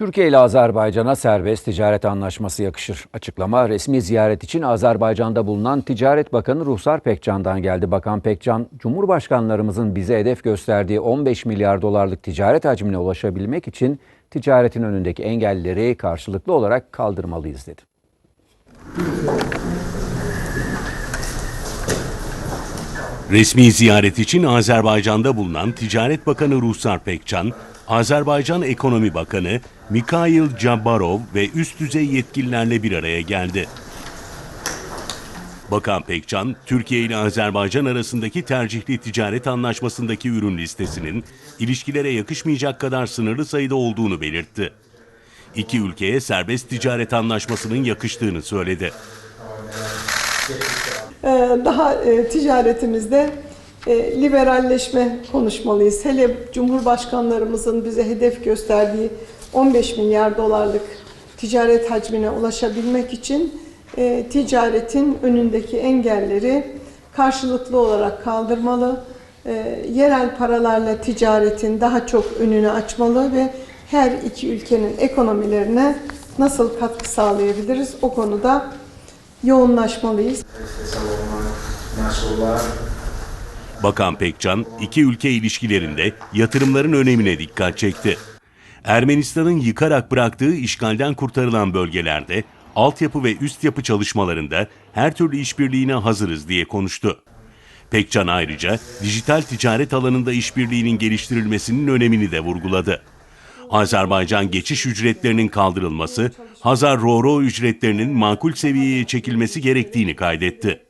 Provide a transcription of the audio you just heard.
Türkiye ile Azerbaycan'a serbest ticaret anlaşması yakışır. Açıklama resmi ziyaret için Azerbaycan'da bulunan Ticaret Bakanı Ruhsar Pekcan'dan geldi. Bakan Pekcan, Cumhurbaşkanlarımızın bize hedef gösterdiği 15 milyar dolarlık ticaret hacmine ulaşabilmek için ticaretin önündeki engelleri karşılıklı olarak kaldırmalıyız dedi. Resmi ziyaret için Azerbaycan'da bulunan Ticaret Bakanı Ruhsar Pekcan, Azerbaycan Ekonomi Bakanı Mikhail Cabbarov ve üst düzey yetkililerle bir araya geldi. Bakan Pekcan, Türkiye ile Azerbaycan arasındaki tercihli ticaret anlaşmasındaki ürün listesinin ilişkilere yakışmayacak kadar sınırlı sayıda olduğunu belirtti. İki ülkeye serbest ticaret anlaşmasının yakıştığını söyledi. Ee, daha e, ticaretimizde e, liberalleşme konuşmalıyız. Hele Cumhurbaşkanlarımızın bize hedef gösterdiği 15 milyar dolarlık ticaret hacmine ulaşabilmek için e, ticaretin önündeki engelleri karşılıklı olarak kaldırmalı. Yerel paralarla ticaretin daha çok önünü açmalı ve her iki ülkenin ekonomilerine nasıl katkı sağlayabiliriz o konuda yoğunlaşmalıyız. Bakan Pekcan, iki ülke ilişkilerinde yatırımların önemine dikkat çekti. Ermenistan'ın yıkarak bıraktığı işgalden kurtarılan bölgelerde altyapı ve üst yapı çalışmalarında her türlü işbirliğine hazırız diye konuştu. Pekcan ayrıca dijital ticaret alanında işbirliğinin geliştirilmesinin önemini de vurguladı. Azerbaycan geçiş ücretlerinin kaldırılması, Hazar Roro ücretlerinin makul seviyeye çekilmesi gerektiğini kaydetti.